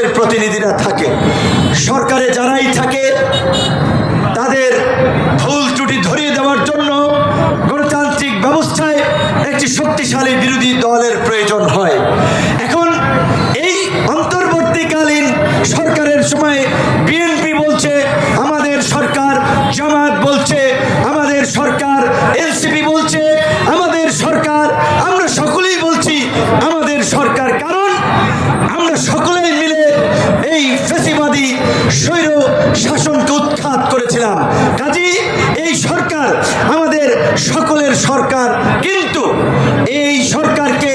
পরিষদের প্রতিনিধিরা থাকে। সরকারে যারাই থাকে, তাদের ভুল ত্রুটি ধরিয়ে দেওয়ার জন্য গণতান্ত্রিক ব্যবস্থায় একটি শক্তিশালী বিরোধী দলের প্রয়োজন হয়। এখন এই অন্তর্বর্তীকালীন সরকারের সময় বিএনপি বলছে, আমাদের সরকার জামাত বলছে, আমাদের সরকার এলসিপি বলছে, আমাদের সরকার, আমরা সকলেই বলছি, আমাদের সরকার কারণ আমরা সকলেই সরকার, কিন্তু এই সরকারকে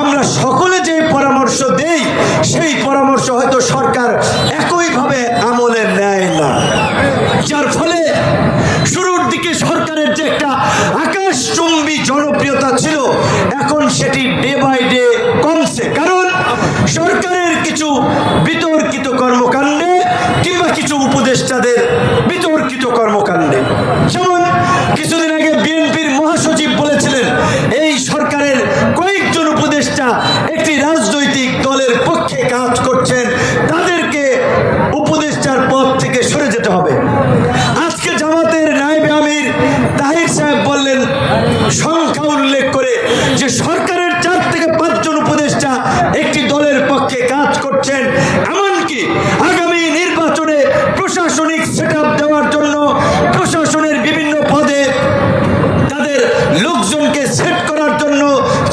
আমরা সকলে যে পরামর্শ দেই, সেই পরামর্শ হয়তো সরকার একইভাবে আমলে নেয় না। যার ফলে শুরুর দিকে সরকারের যে একটা আকাশচুম্বী জনপ্রিয়তা ছিল, এখন সেটি ডে বাই ডে কমছে। কারণ সরকারের কিছু বিতর্কিত কর্মকাণ্ডে কিংবা কিছু উপদেষ্টাদের বিতর্কিত কর্মকাণ্ডে, যেমন কিছুদিন আগে বিএনপির মহাসচিব বলেছিলেন এই সরকারের কয়েকজন উপদেষ্টা একটি রাজনৈতিক দলের পক্ষে কাজ করছেন তাদেরকে উপদেষ্টার পদ থেকে সরে যেতে হবে আজকে জামাতের নায়েব আমির তাহির সাহেব বললেন সংখ্যা উল্লেখ করে যে সরকারের চার থেকে পাঁচজন উপদেষ্টা একটি দলের পক্ষে কাজ করছেন এমনকি আগামী নির্বাচনে প্রশাসনিক সেট দেওয়ার জন্য প্রশাসনের বিভিন্ন পদে তাদের লোকজনকে সেট করার জন্য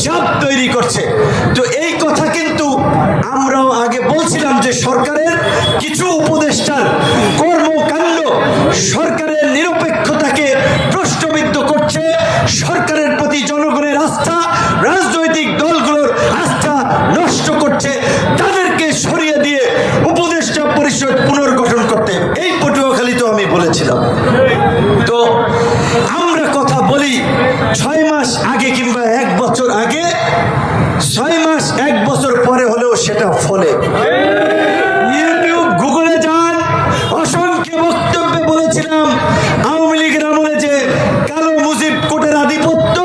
চাপ তৈরি করছে তো এই কথা কিন্তু আমরাও আগে বলছিলাম যে সরকারের কিছু উপদেষ্টার কর্মকাণ্ড সরকারের নিরপেক্ষতাকে প্রশ্নবিদ্ধ করছে। সরকারের প্রতি জনগণের আস্থা, রাজনৈতিক দলগুলোর আস্থা নষ্ট করছে। তাদেরকে সরিয়ে দিয়ে উপদেষ্টা পরিষদ পুনর্গঠন করতে এই পটুয়াখালী তো আমি বলেছিলাম। তো আমরা কথা বলি ছয় মাস আগে কিংবা এক বছর আগে। ছয় মাস এক বছর পরে হলেও সেটা ফলে। বলেছিলাম আওয়ামী লীগের আমলে যে কালো মুজিব কোটের আধিপত্য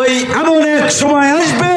ওই এমন এক সময় আসবে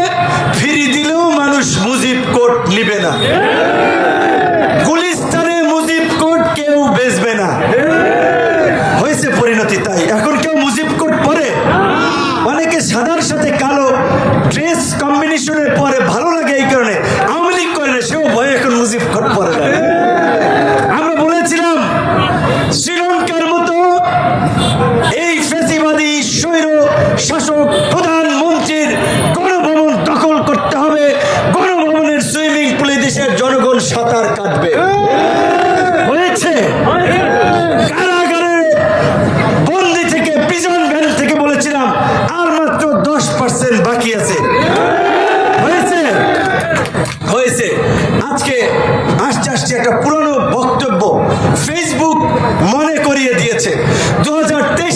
আজকে আসতে আসতে একটা পুরনো বক্তব্য ফেসবুক মনে করিয়ে দিয়েছে। দু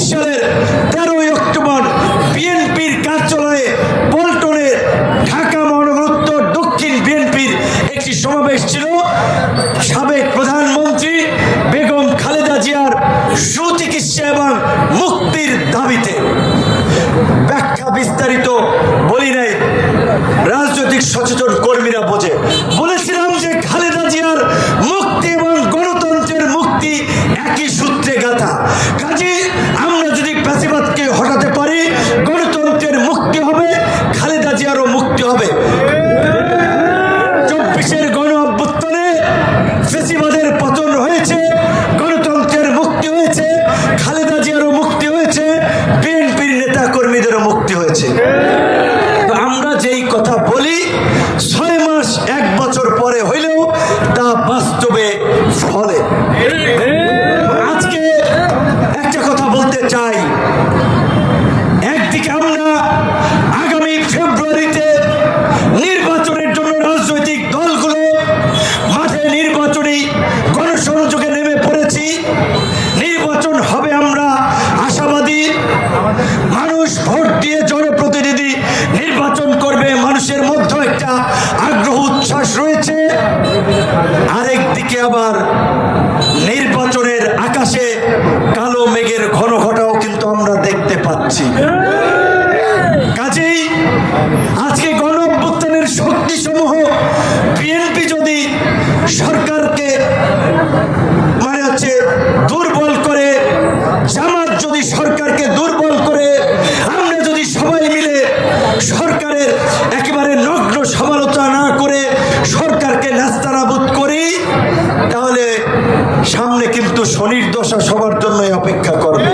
সালের তেরোই অক্টোবর বিএনপির কার্যালয়ে পল্টনে ঢাকা মহানগর উত্তর দক্ষিণ বিএনপির একটি সমাবেশ ছিল। সাবেক প্রধানমন্ত্রী বেগম খালেদা জিয়ার সুচিকিৎসা এবং মুক্তির দাবিতে। ব্যাখ্যা বিস্তারিত বলি নাই। রাজনৈতিক সচেতন মানুষ ভোট দিয়ে জনপ্রতিনিধি নির্বাচন করবে, মানুষের মধ্যে একটা আগ্রহ, উচ্ছ্বাস রয়েছে। আরেক দিকে আবার নির্বাচনের আকাশে কালো মেঘের ঘন ঘটাও কিন্তু আমরা দেখতে পাচ্ছি। সামনে কিন্তু শনির দশা সবার জন্যই অপেক্ষা করবে।